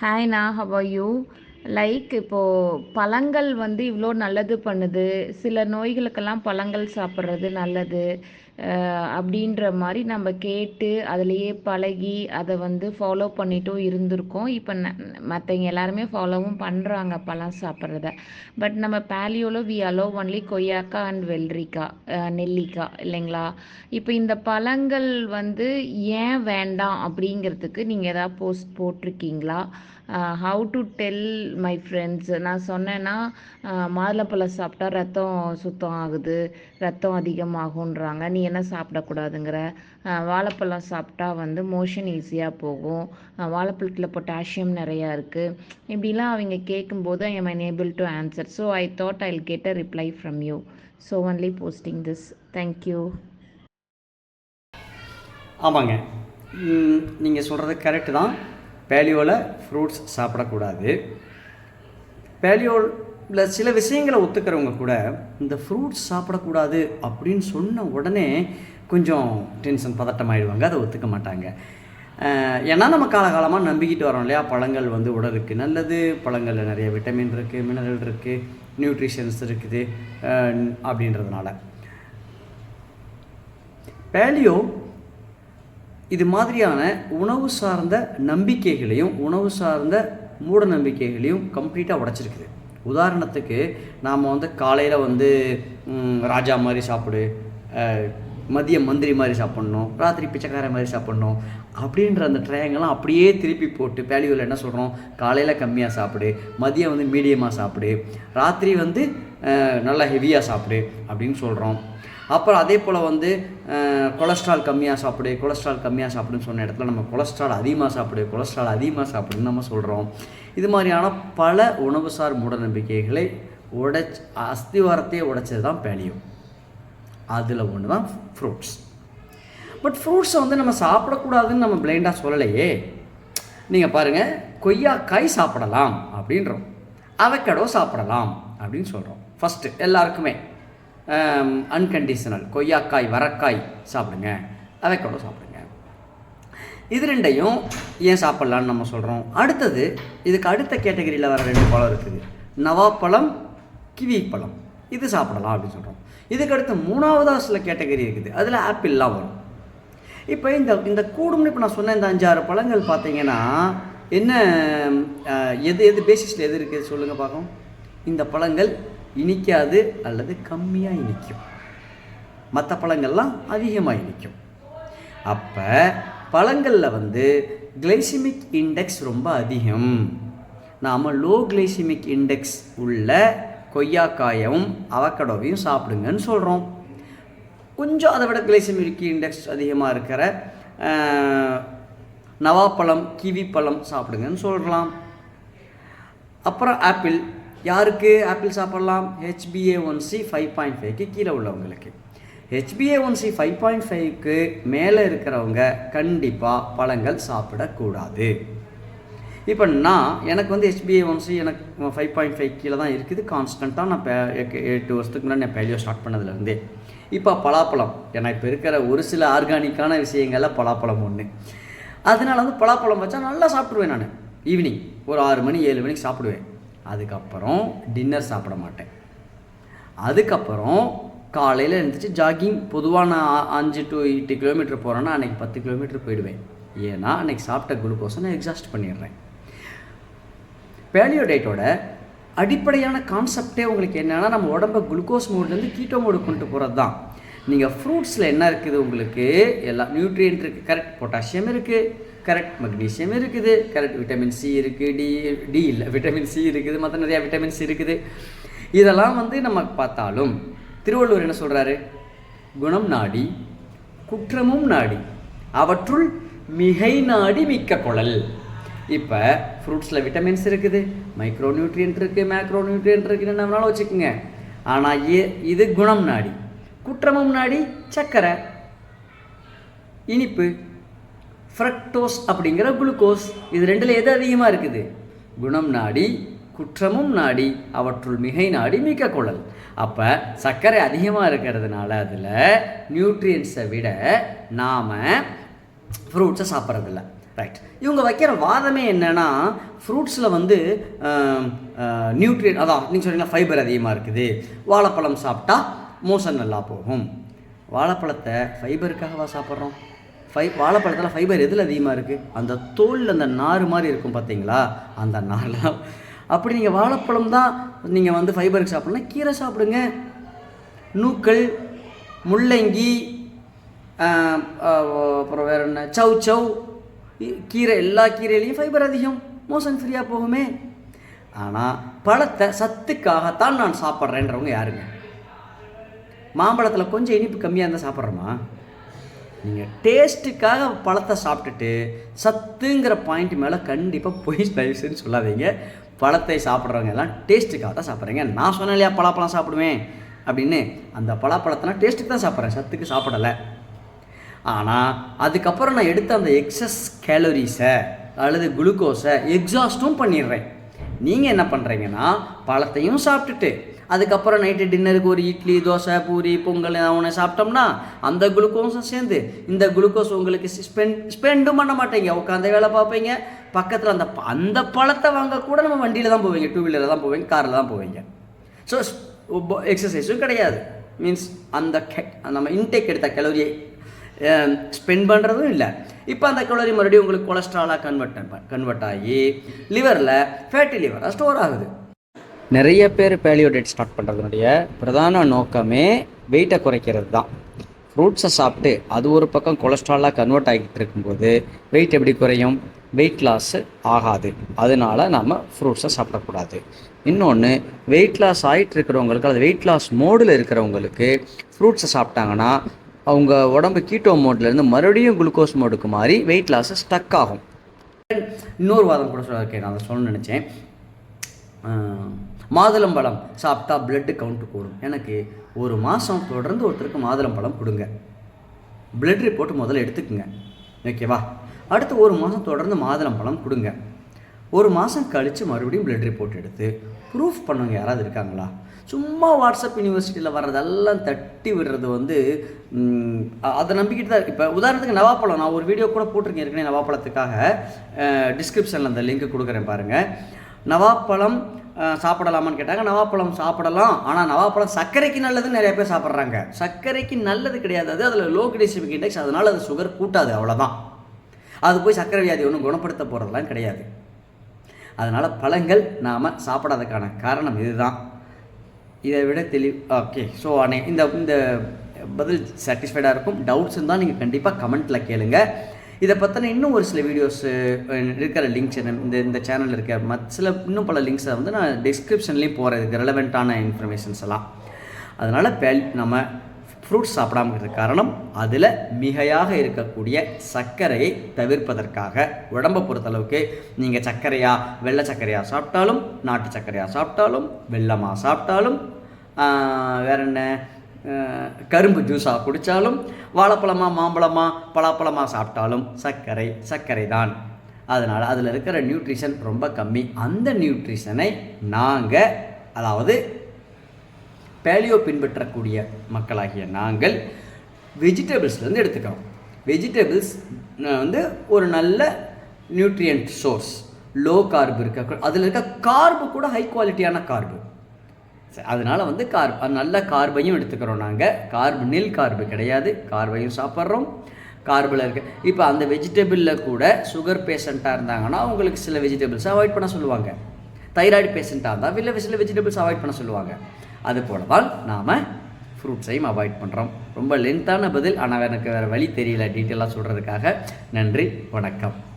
ஹாய்ண்ணா how you like இப்போது பழங்கள் வந்து இவ்வளோ நல்லது பண்ணுது. சில நோய்களுக்கெல்லாம் பழங்கள் சாப்பிட்றது நல்லது. அப்படின்ற மாதிரி நம்ம கேட்டு அதுலேயே பழகி அதை வந்து ஃபாலோ பண்ணிட்டும் இருந்திருக்கோம். இப்போ மற்றவங்க எல்லாருமே ஃபாலோவும் பண்ணுறாங்க பழம் சாப்பிட்றத. பட் நம்ம பேலியோவில் வி அலோ ஒன்லி கொய்யாக்கா அண்ட் வெள்ளரிக்காய் நெல்லிக்காய் இல்லைங்களா? இப்போ இந்த பழங்கள் வந்து ஏன் வேண்டாம் அப்படிங்கிறதுக்கு நீங்கள் எதாவது போஸ்ட் போட்டிருக்கீங்களா? How to tell my friends நான் சொன்னேன்னா மாதுளப்பழம் சாப்பிட்டா ரத்தம் சுத்தம் ஆகுது ரத்தம் அதிகமாகுன்றாங்க நீ என்ன சாப்பிடக்கூடாதுங்கிற? வாழைப்பழம் சாப்பிட்டா வந்து மோஷன் ஈஸியாக போகும். வாழைப்பழத்தில் பொட்டாசியம் நிறையா இருக்குது இப்படிலாம் அவங்க கேட்கும்போது I am unable to answer so I thought I get a reply from you so only posting this thank you ஆமாங்க. நீங்கள் சொல்கிறது கரெக்டு தான். பேலியோவில் ஃப்ரூட்ஸ் சாப்பிடக்கூடாது. பேலியோவில் சில விஷயங்களை ஒத்துக்கிறவங்க கூட இந்த ஃப்ரூட்ஸ் சாப்பிடக்கூடாது அப்படின்னு சொன்ன உடனே கொஞ்சம் டென்ஷன் பதட்டம் ஆகிடுவாங்க அதை ஒத்துக்க மாட்டாங்க. ஏன்னா நம்ம காலகாலமாக நம்பிக்கிட்டு வரோம் இல்லையா? பழங்கள் வந்து உடலுக்கு நல்லது பழங்களில் நிறைய விட்டமின் இருக்குது மினரல் இருக்குது நியூட்ரிஷன்ஸ் இருக்குது அப்படின்றதுனால. பேலியோ இது மாதிரியான உணவு சார்ந்த நம்பிக்கைகளையும் உணவு சார்ந்த மூட நம்பிக்கைகளையும் கம்ப்ளீட்டாக உடைச்சிருக்குது. உதாரணத்துக்கு நாம் வந்து காலையில் வந்து ராஜா மாதிரி சாப்பிடு மதியம் மந்திரி மாதிரி சாப்பிட்ணும் ராத்திரி பிச்சைக்கார மாதிரி சாப்பிட்ணும் அப்படின்ற அந்த ட்ரையங்கெல்லாம் அப்படியே திருப்பி போட்டு பேலியோவில் என்ன சொல்கிறோம் காலையில் கம்மியாக சாப்பிடு மதியம் வந்து மீடியமாக சாப்பிடு ராத்திரி வந்து நல்லா ஹெவியாக சாப்பிடு அப்படின்னு சொல்கிறோம் அப்புறம் அதே போல் வந்து கொலஸ்ட்ரால் கம்மியாக சாப்பிடு கொலஸ்ட்ரால் கம்மியாக சாப்பிடுன்னு சொன்ன இடத்துல நம்ம கொலஸ்ட்ரால் அதிகமாக சாப்பிடு கொலஸ்ட்ரால் அதிகமாக சாப்பிடுன்னு நம்ம சொல்கிறோம் இது மாதிரியான பல உணவுசார் மூடநம்பிக்கைகளை உடைச் அஸ்திவாரத்தையே உடைச்சது தான் பேலியோ அதில் ஒன்று தான் ஃப்ரூட்ஸ் பட் ஃப்ரூட்ஸை வந்து நம்ம சாப்பிடக்கூடாதுன்னு நம்ம பிளைண்டாக சொல்லலையே. நீங்கள் பாருங்கள் கொய்யாக்காய் சாப்பிடலாம் அப்படின்றோம். அவக்கடோ சாப்பிடலாம் அப்படின்னு சொல்கிறோம் ஃபஸ்ட்டு எல்லாருக்குமே. அன்கண்டிஷனல் கொய்யாக்காய் வரக்காய் சாப்பிடுங்க. அதை கூட சாப்பிடுங்க. இது ரெண்டையும் ஏன் சாப்பிட்லான்னு நம்ம சொல்கிறோம் அடுத்தது இதுக்கு அடுத்த கேட்டகரியில் வர ரெண்டு பழம் இருக்குது. நவாப்பழம் கிவி பழம். இது சாப்பிடலாம் அப்படின்னு சொல்கிறோம் இதுக்கு அடுத்து மூணாவதாக சில கேட்டகரி இருக்குது. அதில் ஆப்பிள்லாம் வரும். இப்போ இந்த இந்த கூடும்னு இப்போ நான் சொன்ன இந்த அஞ்சாறு பழங்கள் பார்த்தீங்கன்னா என்ன எது எது பேசிஸில் எது இருக்குது சொல்லுங்கள் பார்க்கும் இந்த பழங்கள் இனிக்காது அல்லது கம்மியாக இனிக்கும். மற்ற பழங்கள்லாம் அதிகமாக இனிக்கும். அப்போ பழங்களில் வந்து கிளைசிமிக் இண்டெக்ஸ் ரொம்ப அதிகம். நாம் லோ கிளைசிமிக் இண்டெக்ஸ் உள்ள கொய்யாக்காயும் அவக்கடோவையும் சாப்பிடுங்கன்னு சொல்கிறோம் கொஞ்சம் அதை விட கிளைசிமிக் இண்டெக்ஸ் அதிகமாக இருக்கிற நவாப்பழம் கிவி பழம் சாப்பிடுங்கன்னு சொல்லலாம் அப்புறம் ஆப்பிள் யாருக்கு? ஆப்பிள் சாப்பிடலாம். H B A one C five point ஃபைவ்க்கு கீழே உள்ளவங்களுக்கு. H B A one C five point ஃபைவ்க்கு மேலே இருக்கிறவங்க கண்டிப்பாக பழங்கள் சாப்பிடக்கூடாது. இப்போ நான் எனக்கு வந்து H B A one C எனக்கு ஃபைவ் பாயிண்ட் ஃபைவ் கீழே தான் இருக்குது. கான்ஸ்டண்ட்டாக நான் பே எட்டு- எட்டு வருஷத்துக்கு முன்னாடி நான் பேலியோ ஸ்டார்ட் பண்ணதுலேருந்தே. இப்போ பலாப்பழம். ஏன்னா இப்போ இருக்கிற ஒரு சில ஆர்கானிக்கான விஷயங்களில் பலாப்பழம் ஒன்று அதனால வந்து பலாப்பழம் வச்சா நல்லா சாப்பிடுவேன் நான். ஈவினிங் ஒரு ஆறு மணி ஏழு மணிக்கு சாப்பிடுவேன். அதுக்கப்புறம் டின்னர் சாப்பிட மாட்டேன். அதுக்கப்புறம் காலையில் எழுந்திரிச்சு ஜாகிங் பொதுவாக நான் அஞ்சு டு எட்டு கிலோமீட்டர் போகிறேன்னா அன்றைக்கி பத்து கிலோமீட்டர் போயிடுவேன். ஏன்னா அன்றைக்கி சாப்பிட்ட குளுக்கோஸை நான் எக்ஸாஸ்ட் பண்ணிடுறேன். பேலியோ டயட்டோட அடிப்படையான கான்செப்டே உங்களுக்கு என்னென்னா நம்ம உடம்ப குளுக்கோஸ் மோட்லேருந்து கீட்டோ மோடு கொண்டு போகிறது தான் நீங்கள் ஃப்ரூட்ஸில் என்ன இருக்குது உங்களுக்கு? எல்லா நியூட்ரியன்ட் இருக்குது கரெக்ட் பொட்டாசியம் இருக்குது கரெக்ட் மெக்னீஷியம் இருக்குது. கரெக்ட் விட்டமின் சி இருக்குது. டி டி இல்லை. விட்டமின் சி இருக்குது. மற்ற நிறையா விட்டமின்ஸ் இருக்குது. இதெல்லாம் வந்து நம்ம பார்த்தாலும் திருவள்ளுவர் என்ன சொல்கிறாரு குணம் நாடி குற்றமும் நாடி அவற்றுள் மிகை நாடி மிக்க குழல். இப்போ ஃப்ரூட்ஸில் விட்டமின்ஸ் இருக்குது. மைக்ரோ நியூட்ரியன்ட் இருக்குது மேக்ரோ நியூட்ரியன்ட் இருக்குது என்ன வேணாலும் வச்சுக்கோங்க. ஆனால் ஏ இது குணம் நாடி. குற்றமும் நாடி சர்க்கரை இனிப்பு. ஃப்ரக்டோஸ் அப்படிங்கிற குளுக்கோஸ் இது ரெண்டில் எது அதிகமாக இருக்குது? குணம் நாடி குற்றமும் நாடி அவற்றுள் மிகை நாடி மிக்க குழல் அப்போ சர்க்கரை அதிகமாக இருக்கிறதுனால அதில் நியூட்ரியன்ஸை விட நாம் ஃப்ரூட்ஸை சாப்பிட்றதில்ல. ரைட் இவங்க வைக்கிற வாதமே என்னன்னா ஃப்ரூட்ஸில் வந்து நியூட்ரியன் அதான் நீங்கள் சொன்னீங்களா ஃபைபர் அதிகமாக இருக்குது. வாழைப்பழம் சாப்பிட்டா மோசம் நல்லா போகும். வாழைப்பழத்தை ஃபைபருக்காகவா சாப்பிட்றோம்? ஃபை வாழைப்பழத்தில் ஃபைபர் எதில் அதிகமாக இருக்குது அந்த தோலில் அந்த நார் மாதிரி இருக்கும் பார்த்தீங்களா? அந்த நார்லாம். அப்படி நீங்கள் வாழைப்பழம் தான் நீங்கள் வந்து ஃபைபருக்கு சாப்பிட்லாம் கீரை சாப்பிடுங்க. நூக்கள் முள்ளங்கி அப்புறம் வேற என்ன? சவ் சவ் கீரை எல்லா கீரையிலையும் ஃபைபர் அதிகம். மோசன் ஃப்ரீயாக போகுமே. ஆனால் பழத்தை சத்துக்காகத்தான் நான் சாப்பிட்றேன்றவங்க யாருங்க? மாம்பழத்தில் கொஞ்சம் இனிப்பு கம்மியாக இருந்தால் சாப்பிட்றோமா? நீங்கள் டேஸ்ட்டுக்காக பழத்தை சாப்பிட்டுட்டு சத்துங்கிற பாயிண்ட் மேலே கண்டிப்பாக பொய் தயவுசெய்து சொல்லாதீங்க. பழத்தை சாப்பிட்றவங்க எல்லாம் டேஸ்ட்டுக்காக தான் சாப்பிட்றீங்க. நான் சொன்னேன் இல்லையா பலாப்பழம் சாப்பிடுவேன் அப்படின்னு. அந்த பலாப்பழத்தெல்லாம் டேஸ்ட்டுக்கு தான் சாப்பிட்றேன். சத்துக்கு சாப்பிடலை. ஆனால் அதுக்கப்புறம் நான் எடுத்த அந்த எக்ஸஸ் கேலரிஸை அல்லது குளுக்கோஸை எக்ஸாஸ்ட்டும் பண்ணிடுறேன். நீங்கள் என்ன பண்ணுறீங்கன்னா பழத்தையும் சாப்பிட்டுட்டு அதுக்கப்புறம் நைட்டு டின்னருக்கு ஒரு இட்லி தோசை பூரி பொங்கல் ஒன்று சாப்பிட்டோம்னா அந்த குளுக்கோஸும் சேர்ந்து இந்த குளுக்கோஸ் உங்களுக்கு ஸ்பெண்ட் ஸ்பெண்டும் பண்ண மாட்டீங்க. உட்காந்து வேலை பார்ப்பீங்க. பக்கத்தில் அந்த அந்த பழத்தை வாங்க கூட நம்ம வண்டியில் தான் போவீங்க. டூ வீலரில் தான் போவீங்க காரில் தான் போவீங்க. ஸோ எக்ஸசைஸும் கிடையாது. மீன்ஸ் அந்த கெ- நம்ம இன்டேக் எடுத்த கலோரியை ஸ்பெண்ட் பண்ணுறதும் இல்லை இப்போ அந்த கலோரி மறுபடியும் உங்களுக்கு கொலஸ்ட்ராலாக கன்வெர்ட் கன்வெர்ட் ஆகி லிவரில் ஃபேட்டி லிவராக ஸ்டோர் ஆகுது நிறைய பேர் பேலியோ டேட் ஸ்டார்ட் பண்ணுறதுனுடைய பிரதான நோக்கமே வெயிட்டை குறைக்கிறது தான் ஃப்ரூட்ஸை சாப்பிட்டு அது ஒரு பக்கம் கொலஸ்ட்ராலாக கன்வெர்ட் ஆகிட்டு இருக்கும்போது வெயிட் எப்படி குறையும் வெயிட் லாஸ் ஆகாது அதனால நம்ம ஃப்ரூட்ஸை சாப்பிடக்கூடாது இன்னொன்று வெயிட் லாஸ் ஆகிட்டு இருக்கிறவங்களுக்கு அது வெயிட் லாஸ் மோடில் இருக்கிறவங்களுக்கு ஃப்ரூட்ஸை சாப்பிட்டாங்கன்னா அவங்க உடம்பு கீட்டோ மோட்லேருந்து மறுபடியும் குளுக்கோஸ் மோடுக்கு மாறி வெயிட் லாஸ் ஸ்டக் ஆகும். இன்னொரு வாதம் கூட சொல்ல இருக்கேன் நான் அதை சொல்ல நினச்சேன். மாதுளம்பழம் சாப்பிட்டா பிளட்டு கவுண்ட் கூடும். எனக்கு ஒரு மாதம் தொடர்ந்து ஒருத்தருக்கு மாதுளம்பழம் கொடுங்க. பிளட் ரிப்போர்ட் முதல்ல எடுத்துக்குங்க. ஓகேவா அடுத்து ஒரு மாதம் தொடர்ந்து மாதுளம்பழம் கொடுங்க. ஒரு மாதம் கழித்து மறுபடியும் பிளட் ரிப்போர்ட் எடுத்து ப்ரூஃப் பண்ணவங்க யாராவது இருக்காங்களா? சும்மா வாட்ஸ்அப் யூனிவர்சிட்டியில் வர்றதெல்லாம் தட்டி விடுறது வந்து அதை நம்பிக்கிட்டு தான் இப்போ உதாரணத்துக்கு நவாப்பழம் நான் ஒரு வீடியோ கூட போட்டிருக்கேன் ஏற்கனவே நவாப்பழத்துக்காக. டிஸ்கிரிப்ஷனில் அந்த லிங்க் கொடுக்குறேன் பாருங்கள் நவாப்பழம் சாப்பிடலாமான்னு கேட்டாங்க. நவாப்பழம் சாப்பிடலாம் ஆனால் நவாப்பழம் சர்க்கரைக்கு நல்லதுன்னு நிறைய பேர் சாப்பிட்றாங்க. சர்க்கரைக்கு நல்லது கிடையாது. அது அதில் லோ கிளைசிமிக் இண்டெக்ஸ் அதனால் அது சுகர் கூட்டாது அவ்வளோதான் அது போய் சர்க்கரை வியாதி ஒன்றும் குணப்படுத்த போகிறதெல்லாம் கிடையாது. அதனால் பழங்கள் நாம் சாப்பிடாததுக்கான காரணம் இதுதான். இதை விட தெளி ஓகே ஸோ அனே இந்த இந்த பதில் சாட்டிஸ்ஃபைடாக இருக்கும். டவுட்ஸ் இருந்தால் நீங்கள் கண்டிப்பாக கமெண்ட்டில் கேளுங்க. இதை பற்றின இன்னும் ஒரு சில வீடியோஸ் இருக்கிற லிங்க்ஸ் இந்த இந்த சேனலில் இருக்க மற்ற சில இன்னும் பல லிங்க்ஸை வந்து நான் டிஸ்கிரிப்ஷன்லேயும் போகிறேன் இதுக்கு ரெலவெண்ட்டான இன்ஃபர்மேஷன்ஸ் எல்லாம். அதனால் பெல் நம்ம ஃப்ரூட்ஸ் சாப்பிடாம இருக்கிற காரணம் அதில் மிகையாக இருக்கக்கூடிய சர்க்கரையை தவிர்ப்பதற்காக. உடம்பை பொறுத்தளவுக்கு நீங்கள் சர்க்கரையா வெள்ளை சர்க்கரையாக சாப்பிட்டாலும் நாட்டு சர்க்கரையாக சாப்பிட்டாலும் வெள்ளமாக சாப்பிட்டாலும் வேற என்ன? கரும்பு ஜூஸாக குடித்தாலும் வாழைப்பழமாக மாம்பழமாக பலாப்பழமாக சாப்பிட்டாலும் சர்க்கரை சர்க்கரை தான். அதனால் அதில் இருக்கிற நியூட்ரிஷன் ரொம்ப கம்மி. அந்த நியூட்ரிஷனை நாங்கள் அதாவது பேலியோ பின்பற்றக்கூடிய மக்களாகிய நாங்கள் வெஜிடபிள்ஸ்லேருந்து எடுத்துக்கிறோம். வெஜிடபிள்ஸ் வந்து ஒரு நல்ல நியூட்ரியன்ட் சோர்ஸ் லோ கார்பு இருக்க அதில் இருக்க கார்பு கூட ஹை குவாலிட்டியான கார்பு அதனால் வந்து கார்ப் நல்ல கார்பையும் எடுத்துக்கிறோம் நாங்கள் கார்பு நில் கார்பு கிடையாது. கார்பையும் சாப்பிட்றோம். கார்பில் இருக்க இப்போ அந்த வெஜிடபிளில் கூட சுகர் பேஷண்ட்டாக இருந்தாங்கன்னா அவங்களுக்கு சில வெஜிடபிள்ஸ் அவாய்ட் பண்ண சொல்லுவாங்க. தைராய்டு பேஷண்ட்டாக இருந்தால் வெளில சில வெஜிடபிள்ஸ் அவாய்ட் பண்ண சொல்லுவாங்க. அது போல தான் நாம் ஃப்ரூட்ஸையும் அவாய்ட் பண்ணுறோம் ரொம்ப லென்த்தான பதில் ஆனால் எனக்கு வேறு வழி தெரியல டீட்டெயிலாக சொல்கிறதுக்காக நன்றி வணக்கம்.